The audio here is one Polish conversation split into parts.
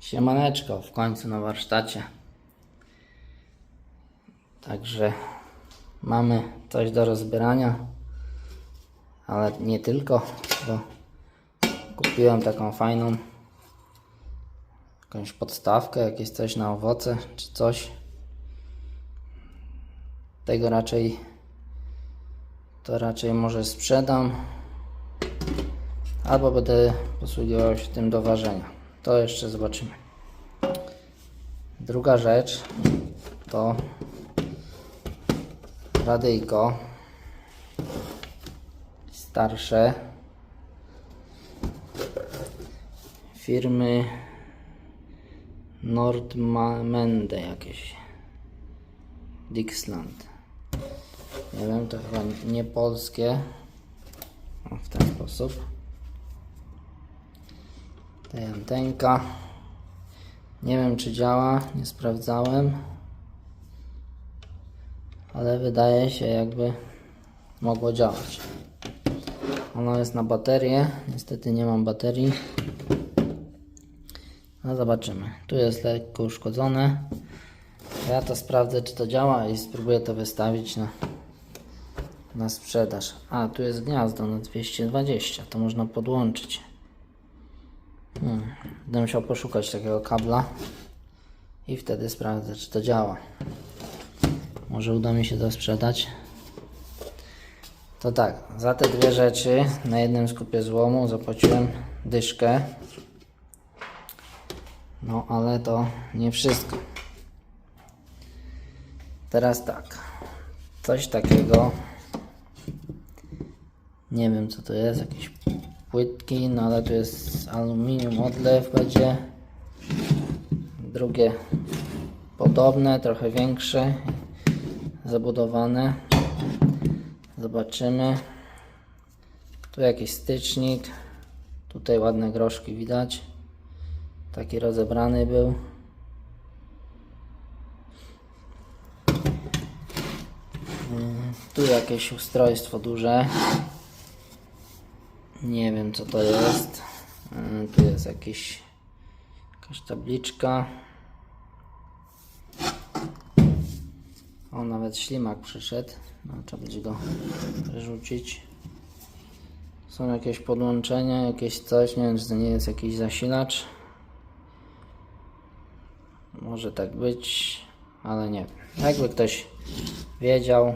Siemaneczko, w końcu na warsztacie. Także mamy coś do rozbierania, ale nie tylko, bo kupiłem taką fajną jakąś podstawkę, jakieś coś na owoce czy coś. Tego raczej to raczej może sprzedam albo będę posługiwał się tym do ważenia. To jeszcze zobaczymy. Druga rzecz to radyjko. Starsze firmy Nordmende jakieś. Dixland. Nie wiem, to chyba nie polskie. O, w ten sposób Tutaj antenka. Nie wiem czy działa, nie sprawdzałem. Ale wydaje się jakby mogło działać. Ono jest na baterię. Niestety nie mam baterii. No zobaczymy. Tu jest lekko uszkodzone. Ja to sprawdzę czy to działa i spróbuję to wystawić na, na sprzedaż. A, tu jest gniazdo na 220. To można podłączyć. Hmm. Będę musiał poszukać takiego kabla i wtedy sprawdzę, czy to działa. Może uda mi się to sprzedać. To tak, za te dwie rzeczy na jednym skupie złomu zapłaciłem dyszkę. No, ale to nie wszystko. Teraz tak, coś takiego. Nie wiem co to jest, jakieś płytki, no ale tu jest aluminium odlew będzie. Drugie podobne, trochę większe, zabudowane. Zobaczymy. Tu jakiś stycznik. Tutaj ładne groszki widać. Taki rozebrany był. Mm, Tu jakieś ustrojstwo duże. Nie wiem co to jest. Yy, Tu jest jakiś, jakaś tabliczka. O, nawet ślimak przyszedł. No, trzeba będzie go przerzucić. Są jakieś podłączenia, jakieś coś. Nie wiem, czy to nie jest jakiś zasilacz. Może tak być, ale nie. Jakby ktoś wiedział,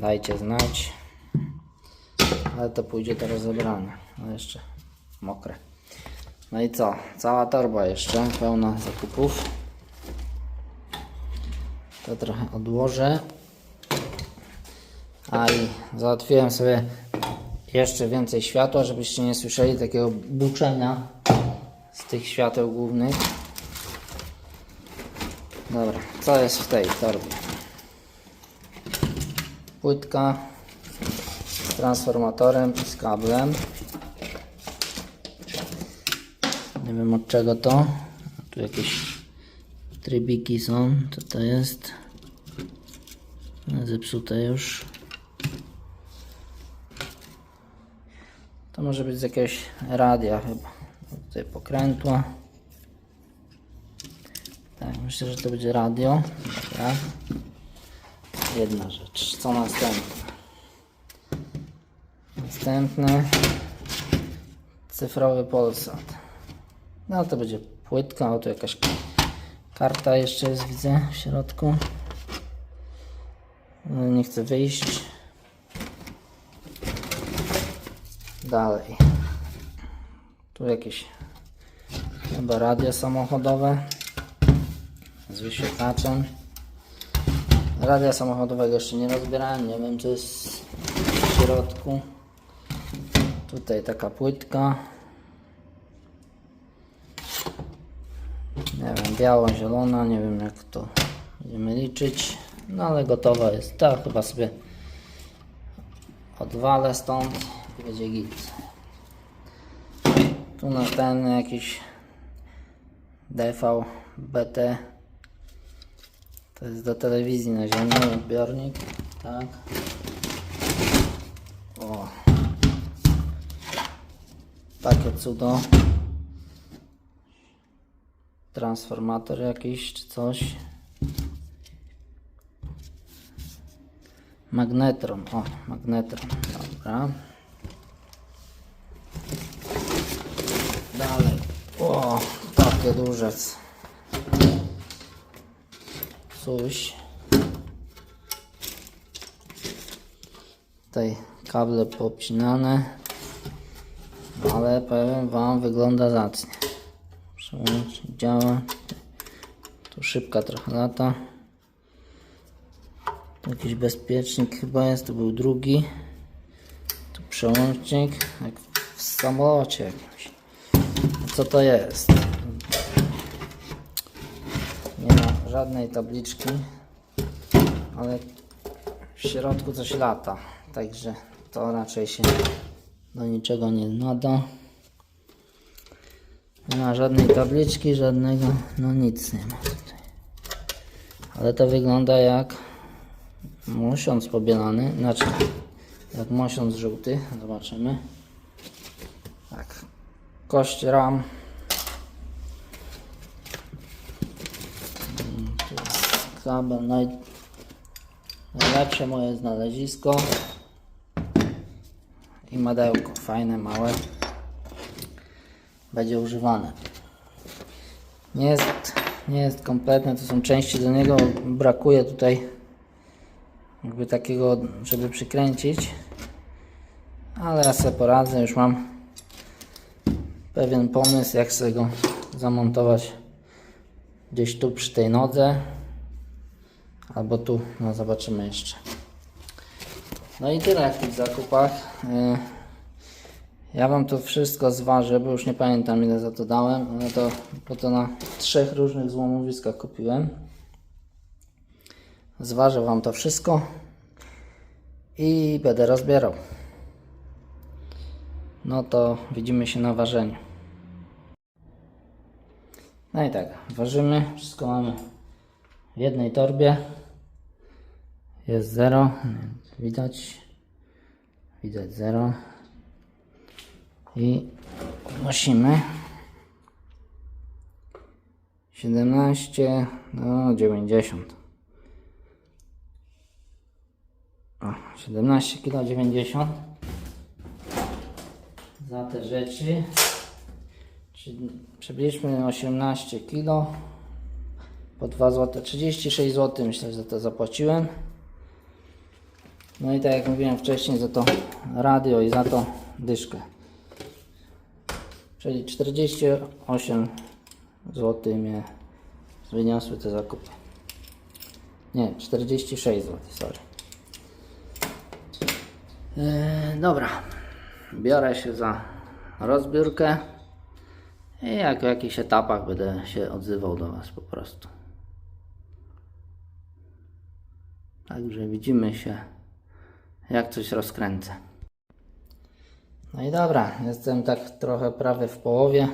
dajcie znać. Ale to pójdzie to rozebrane. No jeszcze mokre. No i co? Cała torba jeszcze pełna zakupów. To trochę odłożę. A i załatwiłem sobie jeszcze więcej światła, żebyście nie słyszeli takiego buczenia z tych świateł głównych. Dobra, co jest w tej torbie? Płytka transformatorem i z kablem. Nie wiem od czego to. Tu jakieś trybiki są. Co to jest? Zepsute już. To może być z jakiegoś radia chyba. Tutaj pokrętła. Tak, myślę, że to będzie radio. Jedna rzecz. Co następne? Następny cyfrowy Polsat. No to będzie płytka, o tu jakaś karta jeszcze jest, widzę w środku. No, Nie chcę wyjść. Dalej. Tu jakieś chyba radio samochodowe z wyświetlaczem. Radia samochodowego jeszcze nie rozbierałem, nie wiem co jest w środku. Tutaj taka płytka. Nie wiem, biało-zielona, nie wiem jak to będziemy liczyć. No ale gotowa jest. To chyba sobie odwalę stąd i będzie git. Tu następny jakiś DV BT. To jest do telewizji naziemnej odbiornik. Tak. O. Takie cudo. transformator jakiś czy coś. Magnetron, o, magnetron, dobra. Dalej, o, takie duże. Coś. Tutaj kable popcinane, powiem Wam, wygląda zacnie. Przełącznik działa. Tu szybka trochę lata. Tu jakiś bezpiecznik chyba jest, to był drugi. Tu przełącznik, jak w samolocie jakimś. Co to jest? Nie ma żadnej tabliczki, ale w środku coś lata, także to raczej się do niczego nie nada. Nie ma żadnej tabliczki, żadnego, no nic nie ma tutaj. Ale to wygląda jak mosiąc pobielany, znaczy jak mosiąc żółty, zobaczymy. Tak, kość ram. Kabel naj... najlepsze moje znalezisko. I madełko, fajne, małe będzie używane. Nie jest, nie jest kompletne, to są części do niego, brakuje tutaj jakby takiego, żeby przykręcić, ale ja sobie poradzę, już mam pewien pomysł, jak sobie go zamontować gdzieś tu przy tej nodze, albo tu, no zobaczymy jeszcze. No i tyle w tych zakupach. Ja wam to wszystko zważę, bo już nie pamiętam ile za to dałem, ale to, bo to na trzech różnych złomowiskach kupiłem. Zważę wam to wszystko i będę rozbierał. No to widzimy się na ważeniu. No i tak, ważymy, wszystko mamy w jednej torbie. Jest zero, widać, widać zero i nosimy 17 do 90 o, 17 kg 90 za te rzeczy. Czyli przybyliśmy 18 kg po 2 zł 36 zł myślę, że to zapłaciłem. No i tak jak mówiłem wcześniej za to radio i za to dyszkę Czyli 48 zł mnie wyniosły te zakupy. Nie, 46 zł, sorry. Yy, dobra, biorę się za rozbiórkę i jak w jakichś etapach będę się odzywał do Was po prostu. Także widzimy się, jak coś rozkręcę. No i dobra, jestem tak trochę prawie w połowie.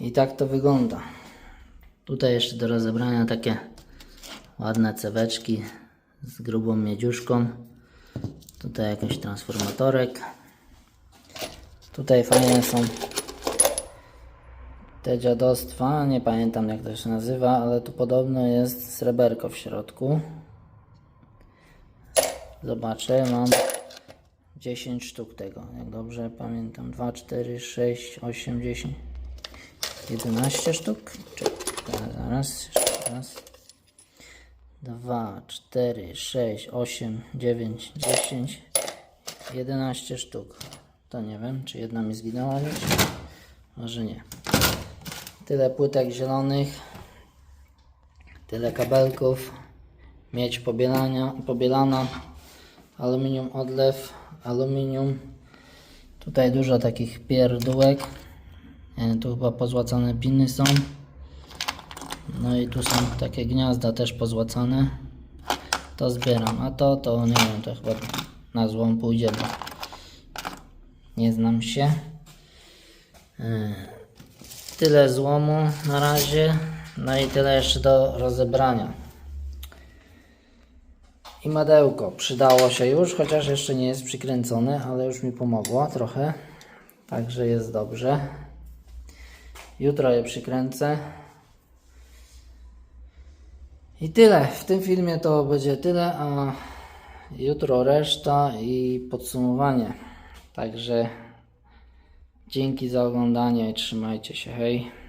I tak to wygląda. Tutaj jeszcze do rozebrania takie ładne ceweczki z grubą miedziuszką. Tutaj jakiś transformatorek. Tutaj fajne są te dziadostwa. Nie pamiętam jak to się nazywa, ale tu podobno jest sreberko w środku. Zobaczę, mam 10 sztuk tego, jak dobrze pamiętam. 2, 4, 6, 8, 10, 11 sztuk. Czekaj, zaraz, jeszcze raz. 2, 4, 6, 8, 9, 10, 11 sztuk. To nie wiem, czy jedna mi zginęła już? Może nie. Tyle płytek zielonych, tyle kabelków, miedź pobielania, pobielana, aluminium odlew, aluminium. Tutaj dużo takich pierdółek. E, Tu chyba pozłacane piny są. No i tu są takie gniazda też pozłacane. To zbieram, a to, to nie wiem, to chyba na złom pójdzie, bo nie znam się. E, Tyle złomu na razie. No i tyle jeszcze do rozebrania. I madełko przydało się już, chociaż jeszcze nie jest przykręcone, ale już mi pomogło trochę. Także jest dobrze. Jutro je przykręcę. I tyle. W tym filmie to będzie tyle, a jutro reszta i podsumowanie. Także dzięki za oglądanie i trzymajcie się. Hej.